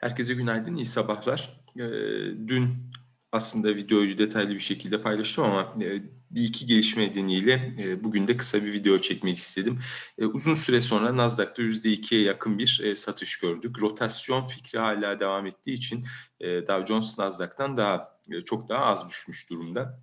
Herkese günaydın, iyi sabahlar. Ee, dün aslında videoyu detaylı bir şekilde paylaştım ama e, bir iki gelişme nedeniyle e, bugün de kısa bir video çekmek istedim. E, uzun süre sonra Nasdaq'ta %2'ye yakın bir satış gördük. Rotasyon fikri hala devam ettiği için Dow Jones Nasdaq'tan daha çok daha az düşmüş durumda.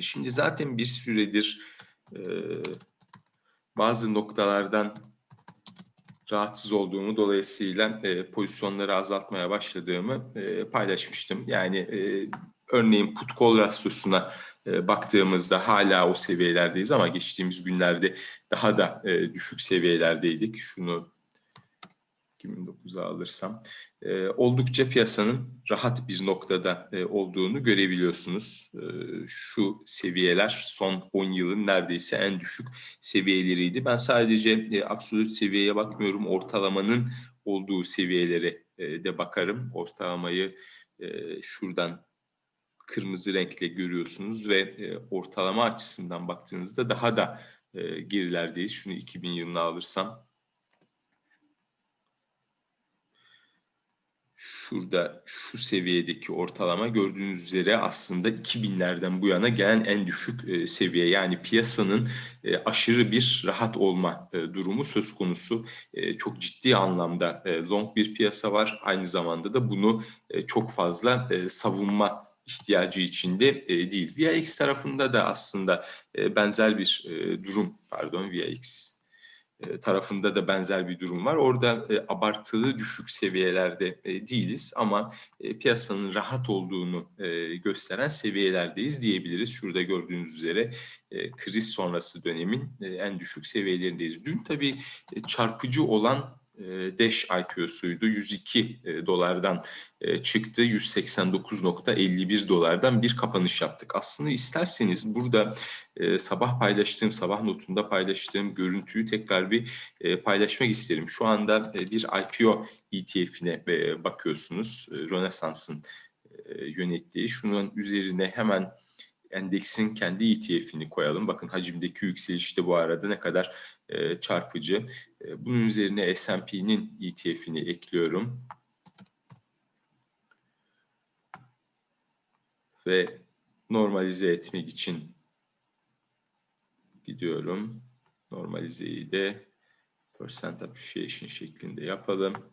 Şimdi zaten bir süredir bazı noktalardan rahatsız olduğumu dolayısıyla e, pozisyonları azaltmaya başladığımı e, paylaşmıştım. Yani e, örneğin put call rasyosuna e, baktığımızda hala o seviyelerdeyiz ama geçtiğimiz günlerde daha da e, düşük seviyelerdeydik. Şunu 2009'a alırsam e, oldukça piyasanın rahat bir noktada e, olduğunu görebiliyorsunuz. E, şu seviyeler son 10 yılın neredeyse en düşük seviyeleriydi. Ben sadece e, absolut seviyeye bakmıyorum, ortalamanın olduğu seviyelere e, de bakarım. Ortalamayı e, şuradan kırmızı renkle görüyorsunuz ve e, ortalama açısından baktığınızda daha da e, gerilerdeyiz. Şunu 2000 yılına alırsam şurada şu seviyedeki ortalama gördüğünüz üzere aslında 2000'lerden bu yana gelen en düşük e, seviye. Yani piyasanın e, aşırı bir rahat olma e, durumu söz konusu. E, çok ciddi anlamda e, long bir piyasa var. Aynı zamanda da bunu e, çok fazla e, savunma ihtiyacı içinde e, değil. VIX tarafında da aslında e, benzer bir e, durum, pardon VIX tarafında da benzer bir durum var. Orada e, abartılı düşük seviyelerde e, değiliz ama e, piyasanın rahat olduğunu e, gösteren seviyelerdeyiz diyebiliriz. Şurada gördüğünüz üzere e, kriz sonrası dönemin e, en düşük seviyelerindeyiz. Dün tabii e, çarpıcı olan e, Dash IPO'suydu. 102 e, dolardan e, çıktı. 189.51 dolardan bir kapanış yaptık. Aslında isterseniz burada sabah paylaştığım, sabah notunda paylaştığım görüntüyü tekrar bir paylaşmak isterim. Şu anda bir IPO ETF'ine bakıyorsunuz. Rönesans'ın yönettiği. Şunun üzerine hemen endeksin kendi ETF'ini koyalım. Bakın hacimdeki yükseliş de bu arada ne kadar e, çarpıcı. E, bunun üzerine S&P'nin ETF'ini ekliyorum. Ve normalize etmek için gidiyorum. Normalizeyi de percent appreciation şeklinde yapalım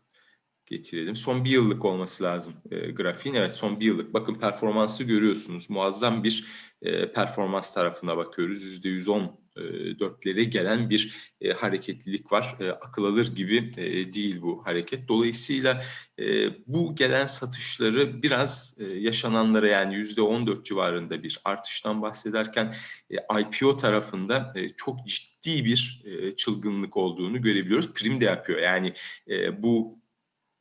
getirelim. Son bir yıllık olması lazım e, grafiğin. Evet son bir yıllık. Bakın performansı görüyorsunuz. Muazzam bir e, performans tarafına bakıyoruz. Yüzde yüz on dörtlere gelen bir e, hareketlilik var. E, akıl alır gibi e, değil bu hareket. Dolayısıyla e, bu gelen satışları biraz e, yaşananlara yani yüzde on dört civarında bir artıştan bahsederken e, IPO tarafında e, çok ciddi bir e, çılgınlık olduğunu görebiliyoruz. Prim de yapıyor. Yani e, bu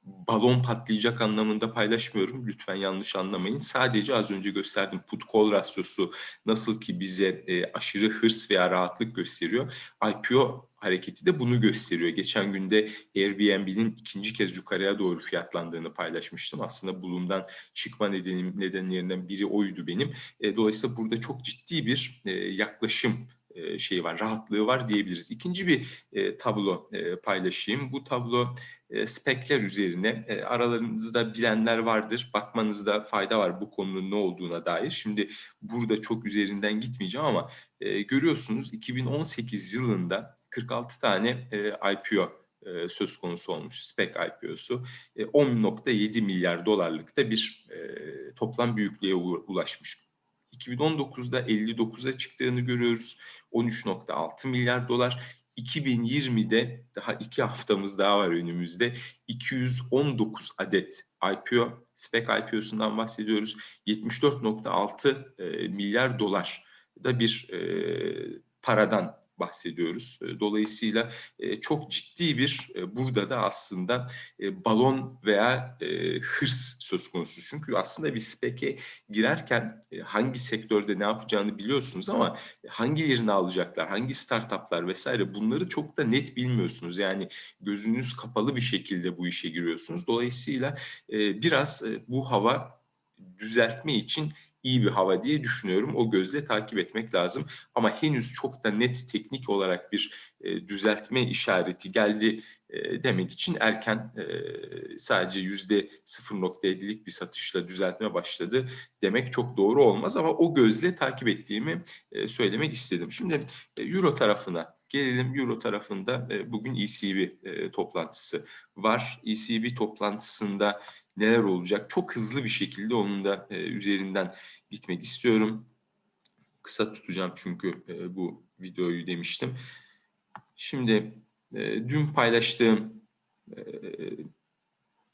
balon patlayacak anlamında paylaşmıyorum. Lütfen yanlış anlamayın. Sadece az önce gösterdim put call rasyosu nasıl ki bize e, aşırı hırs veya rahatlık gösteriyor. IPO hareketi de bunu gösteriyor. Geçen günde Airbnb'nin ikinci kez yukarıya doğru fiyatlandığını paylaşmıştım. Aslında bulundan çıkma nedenim, nedenlerinden biri oydu benim. E, dolayısıyla burada çok ciddi bir e, yaklaşım e, şeyi var, rahatlığı var diyebiliriz. İkinci bir e, tablo e, paylaşayım. Bu tablo e, spekler üzerine e, aralarınızda bilenler vardır. Bakmanızda fayda var bu konunun ne olduğuna dair. Şimdi burada çok üzerinden gitmeyeceğim ama e, görüyorsunuz 2018 yılında 46 tane IPO söz konusu olmuş. SPEC IPO'su e, 10.7 milyar dolarlıkta bir toplam büyüklüğe ulaşmış. 2019'da 59'a çıktığını görüyoruz. 13.6 milyar dolar. 2020'de daha iki haftamız daha var önümüzde. 219 adet IPO, SPEC IPO'sundan bahsediyoruz. 74.6 e, milyar dolar da bir e, paradan bahsediyoruz. Dolayısıyla çok ciddi bir burada da aslında balon veya hırs söz konusu. Çünkü aslında bir speke girerken hangi sektörde ne yapacağını biliyorsunuz ama hangilerini alacaklar, hangi startuplar vesaire bunları çok da net bilmiyorsunuz. Yani gözünüz kapalı bir şekilde bu işe giriyorsunuz. Dolayısıyla biraz bu hava düzeltme için iyi bir hava diye düşünüyorum. O gözle takip etmek lazım. Ama henüz çok da net teknik olarak bir e, düzeltme işareti geldi e, demek için erken e, sadece yüzde 0.7'lik bir satışla düzeltme başladı demek çok doğru olmaz ama o gözle takip ettiğimi e, söylemek istedim. Şimdi e, Euro tarafına gelelim. Euro tarafında e, bugün ECB e, toplantısı var. ECB toplantısında neler olacak? Çok hızlı bir şekilde onun da e, üzerinden gitmek istiyorum. Kısa tutacağım çünkü e, bu videoyu demiştim. Şimdi e, dün paylaştığım e,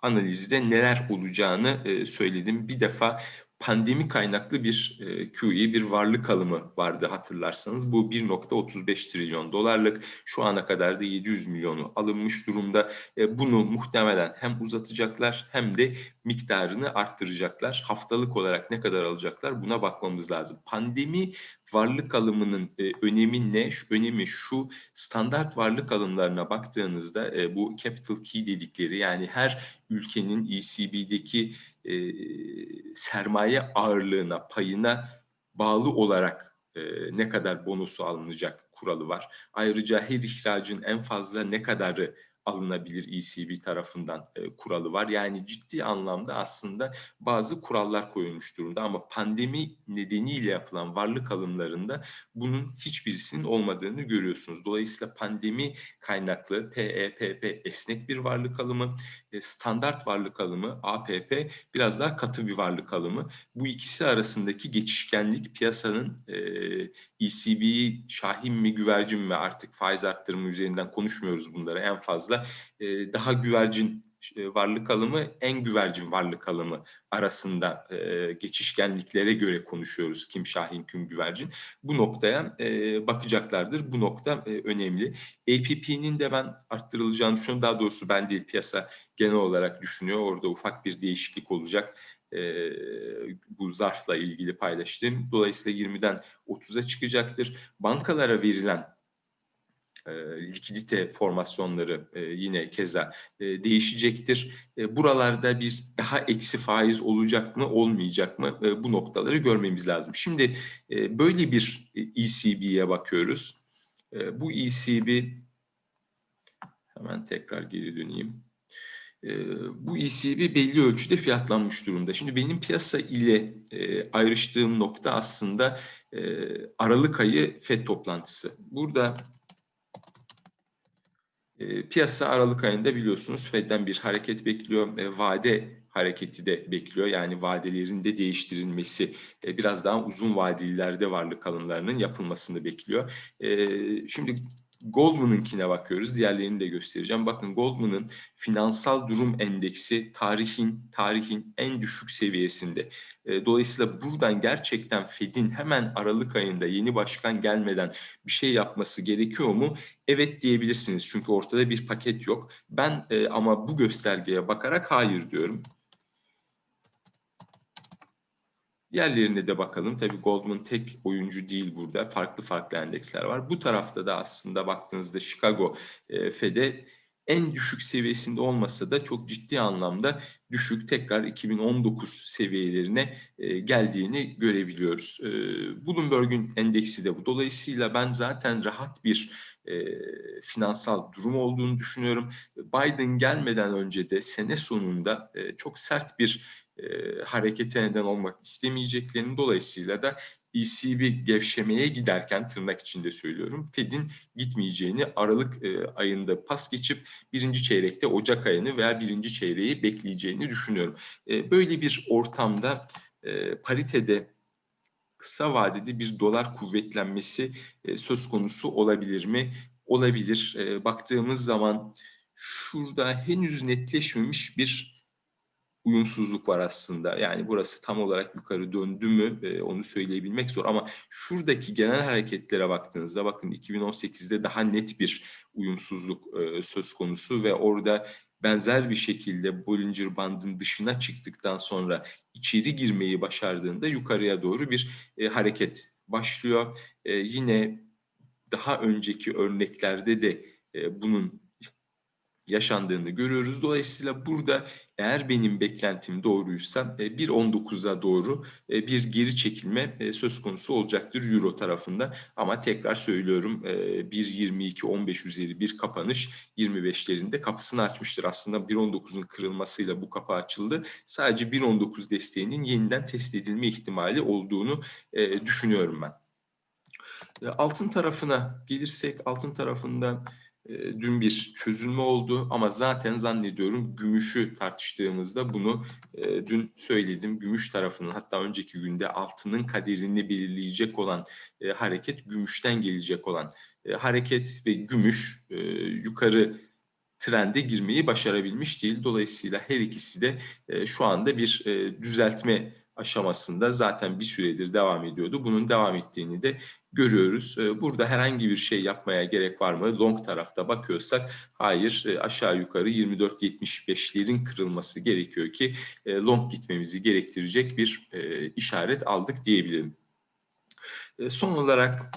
analizde neler olacağını e, söyledim. Bir defa pandemi kaynaklı bir e, QE, bir varlık alımı vardı hatırlarsanız. Bu 1.35 trilyon dolarlık şu ana kadar da 700 milyonu alınmış durumda. E, bunu muhtemelen hem uzatacaklar hem de miktarını arttıracaklar. Haftalık olarak ne kadar alacaklar buna bakmamız lazım. Pandemi varlık alımının e, önemi ne? Şu, önemi şu standart varlık alımlarına baktığınızda e, bu capital key dedikleri yani her ülkenin ECB'deki e, sermaye ağırlığına, payına bağlı olarak e, ne kadar bonusu alınacak kuralı var. Ayrıca her ihracın en fazla ne kadarı alınabilir ECB tarafından e, kuralı var. Yani ciddi anlamda aslında bazı kurallar koyulmuş durumda ama pandemi nedeniyle yapılan varlık alımlarında bunun hiçbirisinin olmadığını görüyorsunuz. Dolayısıyla pandemi kaynaklı PEPP esnek bir varlık alımı, e, standart varlık alımı APP biraz daha katı bir varlık alımı. Bu ikisi arasındaki geçişkenlik piyasanın e, ECB'yi şahin mi güvercin mi artık faiz arttırımı üzerinden konuşmuyoruz bunları en fazla. E, daha güvercin e, varlık alımı en güvercin varlık alımı arasında e, geçişkenliklere göre konuşuyoruz. Kim şahin kim güvercin. Bu noktaya e, bakacaklardır. Bu nokta e, önemli. APP'nin de ben arttırılacağını düşünüyorum. Daha doğrusu ben değil piyasa genel olarak düşünüyor. Orada ufak bir değişiklik olacak. E, bu zarfla ilgili paylaştım. Dolayısıyla 20'den 30'a çıkacaktır. Bankalara verilen e, likidite formasyonları e, yine keza e, değişecektir. E, buralarda bir daha eksi faiz olacak mı olmayacak mı bu noktaları görmemiz lazım. Şimdi böyle bir ECB'ye bakıyoruz. Bu ECB hemen tekrar geri döneyim. Bu ECB belli ölçüde fiyatlanmış durumda. Şimdi benim piyasa ile ayrıştığım nokta aslında Aralık ayı FED toplantısı. Burada e, piyasa Aralık ayında biliyorsunuz Fed'den bir hareket bekliyor. E, vade hareketi de bekliyor. Yani vadelerin de değiştirilmesi, e, biraz daha uzun vadelilerde varlık alımlarının yapılmasını bekliyor. E, şimdi Goldman'ınkine bakıyoruz. Diğerlerini de göstereceğim. Bakın Goldman'ın finansal durum endeksi tarihin tarihin en düşük seviyesinde. E, dolayısıyla buradan gerçekten Fed'in hemen Aralık ayında yeni başkan gelmeden bir şey yapması gerekiyor mu? Evet diyebilirsiniz. Çünkü ortada bir paket yok. Ben e, ama bu göstergeye bakarak hayır diyorum. Diğerlerine de bakalım. Tabii Goldman tek oyuncu değil burada. Farklı farklı endeksler var. Bu tarafta da aslında baktığınızda Chicago e, Fed'e en düşük seviyesinde olmasa da çok ciddi anlamda düşük tekrar 2019 seviyelerine e, geldiğini görebiliyoruz. E, Bloomberg'un endeksi de bu. Dolayısıyla ben zaten rahat bir e, finansal durum olduğunu düşünüyorum. Biden gelmeden önce de sene sonunda e, çok sert bir harekete neden olmak istemeyeceklerini dolayısıyla da ECB gevşemeye giderken tırnak içinde söylüyorum Fed'in gitmeyeceğini Aralık e, ayında pas geçip birinci çeyrekte Ocak ayını veya birinci çeyreği bekleyeceğini düşünüyorum. E, böyle bir ortamda e, paritede kısa vadede bir dolar kuvvetlenmesi e, söz konusu olabilir mi? Olabilir. E, baktığımız zaman şurada henüz netleşmemiş bir uyumsuzluk var aslında. Yani burası tam olarak yukarı döndü mü e, onu söyleyebilmek zor ama şuradaki genel hareketlere baktığınızda bakın 2018'de daha net bir uyumsuzluk e, söz konusu ve orada benzer bir şekilde Bollinger Band'ın dışına çıktıktan sonra içeri girmeyi başardığında yukarıya doğru bir e, hareket başlıyor. E, yine daha önceki örneklerde de e, bunun yaşandığını görüyoruz. Dolayısıyla burada eğer benim beklentim doğruysa e, 1.19'a doğru e, bir geri çekilme e, söz konusu olacaktır Euro tarafında. Ama tekrar söylüyorum e, 1.22-15 üzeri bir kapanış 25'lerinde kapısını açmıştır. Aslında 1.19'un kırılmasıyla bu kapı açıldı. Sadece 1.19 desteğinin yeniden test edilme ihtimali olduğunu e, düşünüyorum ben. E, altın tarafına gelirsek altın tarafında e, dün bir çözülme oldu ama zaten zannediyorum gümüşü tartıştığımızda bunu dün söyledim. Gümüş tarafının hatta önceki günde altının kaderini belirleyecek olan hareket gümüşten gelecek olan hareket ve gümüş yukarı trende girmeyi başarabilmiş değil. Dolayısıyla her ikisi de şu anda bir e, düzeltme aşamasında zaten bir süredir devam ediyordu. Bunun devam ettiğini de görüyoruz. Ee, burada herhangi bir şey yapmaya gerek var mı? Long tarafta bakıyorsak hayır e, aşağı yukarı 24.75'lerin kırılması gerekiyor ki e, long gitmemizi gerektirecek bir e, işaret aldık diyebilirim. Son olarak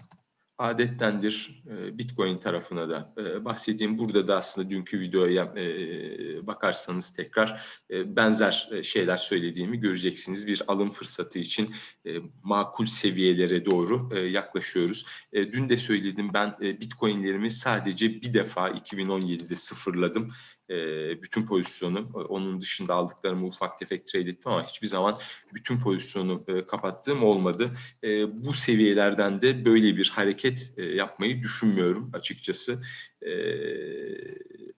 adettendir Bitcoin tarafına da bahsedeyim. Burada da aslında dünkü videoya bakarsanız tekrar benzer şeyler söylediğimi göreceksiniz. Bir alım fırsatı için makul seviyelere doğru yaklaşıyoruz. Dün de söyledim ben Bitcoin'lerimi sadece bir defa 2017'de sıfırladım bütün pozisyonu onun dışında aldıklarımı ufak tefek trade ettim ama hiçbir zaman bütün pozisyonu kapattığım olmadı. Bu seviyelerden de böyle bir hareket yapmayı düşünmüyorum açıkçası.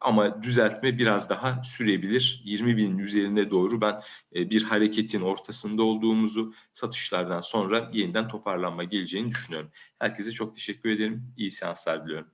Ama düzeltme biraz daha sürebilir. 20 binin üzerine doğru ben bir hareketin ortasında olduğumuzu satışlardan sonra yeniden toparlanma geleceğini düşünüyorum. Herkese çok teşekkür ederim. İyi seanslar diliyorum.